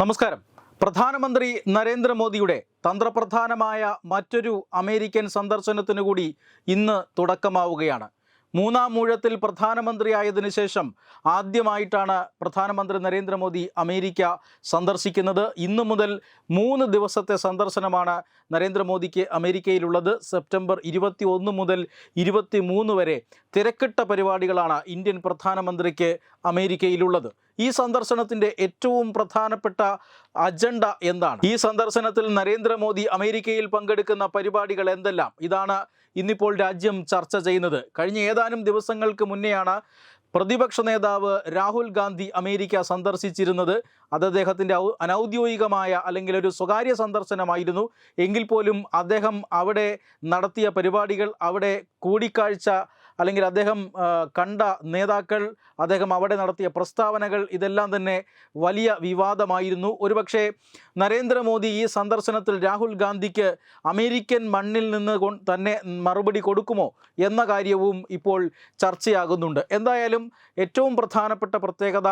നമസ്കാരം. പ്രധാനമന്ത്രി നരേന്ദ്രമോദിയുടെ തന്ത്രപ്രധാനമായ മറ്റൊരു അമേരിക്കൻ സന്ദർശനത്തിനു കൂടി ഇന്ന് തുടക്കമാവുകയാണ്. മൂന്നാം മൂഴത്തിൽ പ്രധാനമന്ത്രിയായതിനു ശേഷം ആദ്യമായിട്ടാണ് പ്രധാനമന്ത്രി നരേന്ദ്രമോദി അമേരിക്ക സന്ദർശിക്കുന്നത്. ഇന്നു മുതൽ മൂന്ന് ദിവസത്തെ സന്ദർശനമാണ് നരേന്ദ്രമോദിക്ക് അമേരിക്കയിലുള്ളത്. സെപ്റ്റംബർ ഇരുപത്തി ഒന്ന് മുതൽ ഇരുപത്തി മൂന്ന് വരെ തിരക്കിട്ട പരിപാടികളാണ് ഇന്ത്യൻ പ്രധാനമന്ത്രിക്ക് അമേരിക്കയിലുള്ളത്. ഈ സന്ദർശനത്തിന്റെ ഏറ്റവും പ്രധാനപ്പെട്ട അജണ്ട എന്താണ്? ഈ സന്ദർശനത്തിൽ നരേന്ദ്രമോദി അമേരിക്കയിൽ പങ്കെടുക്കുന്ന പരിപാടികൾ എന്തെല്ലാം? ഇതാണ് ഇന്നിപ്പോൾ രാജ്യം ചർച്ച ചെയ്യുന്നത്. കഴിഞ്ഞ ഏതാനും ദിവസങ്ങൾക്ക് മുന്നെയാണ് പ്രതിപക്ഷ നേതാവ് രാഹുൽ ഗാന്ധി അമേരിക്ക സന്ദർശിച്ചിരുന്നത്. അത് അദ്ദേഹത്തിന്റെ അനൌദ്യോഗികമായ അല്ലെങ്കിൽ ഒരു സ്വകാര്യ സന്ദർശനമായിരുന്നു. എങ്കിൽ പോലും അദ്ദേഹം അവിടെ നടത്തിയ പരിപാടികൾ അവിടെ കൂടിക്കാഴ്ച അല്ലെങ്കിൽ അദ്ദേഹം കണ്ട നേതാക്കൾ അദ്ദേഹം അവിടെ നടത്തിയ പ്രസ്താവനകൾ ഇതെല്ലാം തന്നെ വലിയ വിവാദമായിരുന്നു. ഒരുപക്ഷെ നരേന്ദ്രമോദി ഈ സന്ദർശനത്തിൽ രാഹുൽ ഗാന്ധിക്ക് അമേരിക്കൻ മണ്ണിൽ നിന്ന് തന്നെ മറുപടി കൊടുക്കുമോ എന്ന കാര്യവും ഇപ്പോൾ ചർച്ചയാകുന്നുണ്ട്. എന്തായാലും ഏറ്റവും പ്രധാനപ്പെട്ട പ്രത്യേകത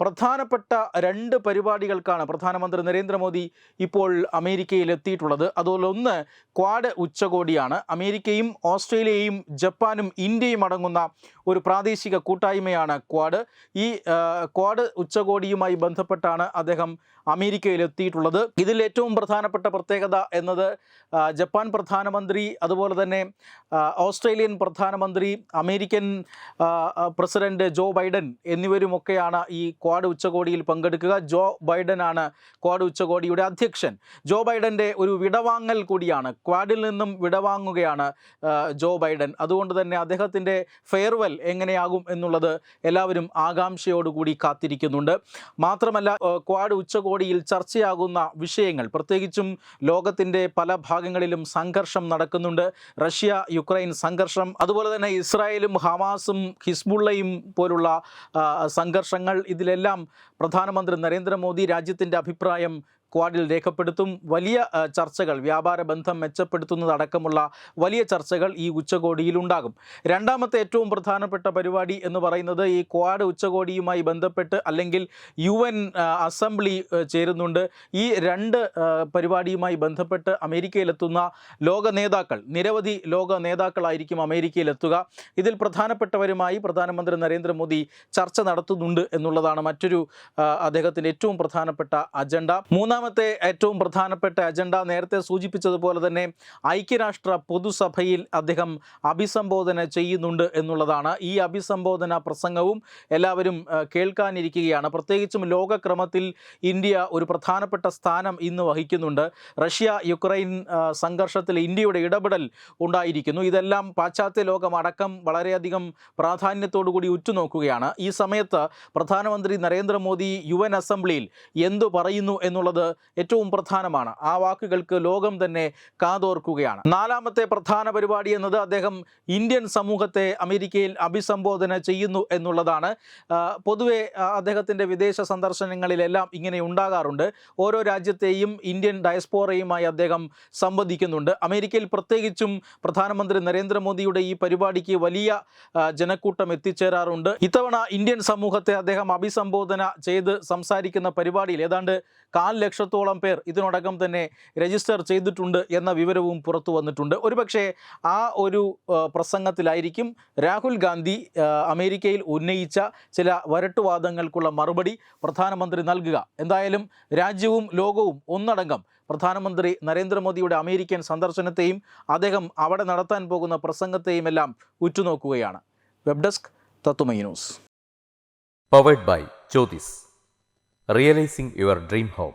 പ്രധാനപ്പെട്ട രണ്ട് പരിപാടികൾക്കാണ് പ്രധാനമന്ത്രി നരേന്ദ്രമോദി ഇപ്പോൾ അമേരിക്കയിൽ എത്തിയിട്ടുള്ളത് അതുപോലെ ഒന്ന് ക്വാഡ് ഉച്ചകോടിയാണ്. അമേരിക്കയും ഓസ്ട്രേലിയയും ജപ്പാനും ഇന്ത്യയും അടങ്ങുന്ന ഒരു പ്രാദേശിക കൂട്ടായ്മയാണ് ക്വാഡ്. ഈ ക്വാഡ് ഉച്ചകോടിയുമായി ബന്ധപ്പെട്ടാണ് അദ്ദേഹം അമേരിക്കയിൽ എത്തിയിട്ടുള്ളത് ഇതിൽ ഏറ്റവും പ്രധാനപ്പെട്ട പ്രത്യേകത എന്നത് ജപ്പാൻ പ്രധാനമന്ത്രി അതുപോലെ തന്നെ ഓസ്ട്രേലിയൻ പ്രധാനമന്ത്രി അമേരിക്കൻ പ്രസിഡന്റ് ജോ ബൈഡൻ എന്നിവരുമൊക്കെയാണ് ഈ ക്വാഡ് ഉച്ചകോടിയിൽ പങ്കെടുക്കുക. ജോ ബൈഡനാണ് ക്വാഡ് ഉച്ചകോടിയുടെ അധ്യക്ഷൻ. ജോ ബൈഡന്റെ ഒരു വിടവാങ്ങൽ കൂടിയാണ്. ക്വാഡിൽ നിന്നും വിടവാങ്ങുകയാണ് ജോ ബൈഡൻ. അതുകൊണ്ട് തന്നെ അദ്ദേഹത്തിന്റെ ഫെയർവെൽ എങ്ങനെയാകും എന്നുള്ളത് എല്ലാവരും ആകാംക്ഷയോടുകൂടി കാത്തിരിക്കുന്നുണ്ട്. മാത്രമല്ല ക്വാഡ് ഉച്ചകോടിയിൽ ചർച്ചയാകുന്ന വിഷയങ്ങൾ പ്രത്യേകിച്ചും ലോകത്തിന്റെ പല ഭാഗങ്ങളിലും സംഘർഷം നടക്കുന്നുണ്ട്. റഷ്യ യുക്രൈൻ സംഘർഷം അതുപോലെ തന്നെ ഇസ്രായേലും ഹമാസും ഹിസ്ബുള്ളയും പോലുള്ള സംഘർഷങ്ങൾ ഇതിലെല്ലാം പ്രധാനമന്ത്രി നരേന്ദ്രമോദി രാജ്യത്തിന്റെ അഭിപ്രായം ക്വാഡിൽ രേഖപ്പെടുത്തും. വലിയ ചർച്ചകൾ വ്യാപാര ബന്ധം മെച്ചപ്പെടുത്തുന്നതടക്കമുള്ള വലിയ ചർച്ചകൾ ഈ ഉച്ചകോടിയിൽ ഉണ്ടാകും രണ്ടാമത്തെ ഏറ്റവും പ്രധാനപ്പെട്ട പരിപാടി എന്ന് പറയുന്നത് ഈ ക്വാഡ് ഉച്ചകോടിയുമായി ബന്ധപ്പെട്ട് അല്ലെങ്കിൽ യു എൻ അസംബ്ലി ചേരുന്നുണ്ട്. ഈ രണ്ട് പരിപാടിയുമായി ബന്ധപ്പെട്ട് അമേരിക്കയിലെത്തുന്ന ലോക നേതാക്കൾ നിരവധി ലോക നേതാക്കളായിരിക്കും അമേരിക്കയിലെത്തുക. ഇതിൽ പ്രധാനപ്പെട്ടവരുമായി പ്രധാനമന്ത്രി നരേന്ദ്രമോദി ചർച്ച നടത്തുന്നുണ്ട് എന്നുള്ളതാണ് മറ്റൊരു അദ്ദേഹത്തിന്റെ ഏറ്റവും പ്രധാനപ്പെട്ട അജണ്ട. മൂന്നാമത്തെ ഏറ്റവും പ്രധാനപ്പെട്ട അജണ്ട നേരത്തെ സൂചിപ്പിച്ചതുപോലെ തന്നെ ഐക്യരാഷ്ട്ര പൊതുസഭയിൽ അദ്ദേഹം അഭിസംബോധന ചെയ്യുന്നുണ്ട് എന്നുള്ളതാണ്. ഈ അഭിസംബോധന പ്രസംഗവും എല്ലാവരും കേൾക്കാനിരിക്കുകയാണ്. പ്രത്യേകിച്ചും ലോകക്രമത്തിൽ ഇന്ത്യ ഒരു പ്രധാനപ്പെട്ട സ്ഥാനം ഇന്ന് വഹിക്കുന്നുണ്ട്. റഷ്യ യുക്രൈൻ സംഘർഷത്തിൽ ഇന്ത്യയുടെ ഇടപെടൽ ഉണ്ടായിരിക്കുന്നു. ഇതെല്ലാം പാശ്ചാത്യ ലോകമടക്കം വളരെയധികം പ്രാധാന്യത്തോടു കൂടി ഉറ്റുനോക്കുകയാണ്. ഈ സമയത്ത് പ്രധാനമന്ത്രി നരേന്ദ്രമോദി യു എൻ അസംബ്ലിയിൽ എന്തു പറയുന്നു എന്നുള്ളത് ഏറ്റവും പ്രധാനമാണ്. ആ വാക്കുകൾക്ക് ലോകം തന്നെ കാതോർക്കുകയാണ്. നാലാമത്തെ പ്രധാന പരിപാടി എന്നത് അദ്ദേഹം ഇന്ത്യൻ സമൂഹത്തെ അമേരിക്കയിൽ അഭിസംബോധന ചെയ്യുന്നു എന്നുള്ളതാണ്. പൊതുവെ അദ്ദേഹത്തിന്റെ വിദേശ സന്ദർശനങ്ങളിലെല്ലാം ഇങ്ങനെ ഉണ്ടാകാറുണ്ട്. ഓരോ രാജ്യത്തെയും ഇന്ത്യൻ ഡയസ്പോറയുമായി അദ്ദേഹം സംവദിക്കുന്നുണ്ട്. അമേരിക്കയിൽ പ്രത്യേകിച്ചും പ്രധാനമന്ത്രി നരേന്ദ്രമോദിയുടെ ഈ പരിപാടിക്ക് വലിയ ജനക്കൂട്ടം എത്തിച്ചേരാറുണ്ട്. ഇത്തവണ ഇന്ത്യൻ സമൂഹത്തെ അദ്ദേഹം അഭിസംബോധന ചെയ്ത് സംസാരിക്കുന്ന പരിപാടിയിൽ ഏതാണ്ട് കാൽ ലക്ഷത്തോളം പേർ ഇതിനോടകം തന്നെ രജിസ്റ്റർ ചെയ്തിട്ടുണ്ട് എന്ന വിവരവും പുറത്തു വന്നിട്ടുണ്ട്. ഒരുപക്ഷെ ആ ഒരു പ്രസംഗത്തിലായിരിക്കും രാഹുൽ ഗാന്ധി അമേരിക്കയിൽ ഉന്നയിച്ച ചില വരട്ടുവാദങ്ങൾക്കുള്ള മറുപടി പ്രധാനമന്ത്രി നൽകുക. എന്തായാലും രാജ്യവും ലോകവും ഒന്നടങ്കം പ്രധാനമന്ത്രി നരേന്ദ്രമോദിയുടെ അമേരിക്കൻ സന്ദർശനത്തെയും അദ്ദേഹം അവിടെ നടത്താൻ പോകുന്ന പ്രസംഗത്തെയും എല്ലാം ഉറ്റുനോക്കുകയാണ്. വെബ് ഡെസ്ക് തത്തുമൈ news. Powered by Jyothis realising your dream home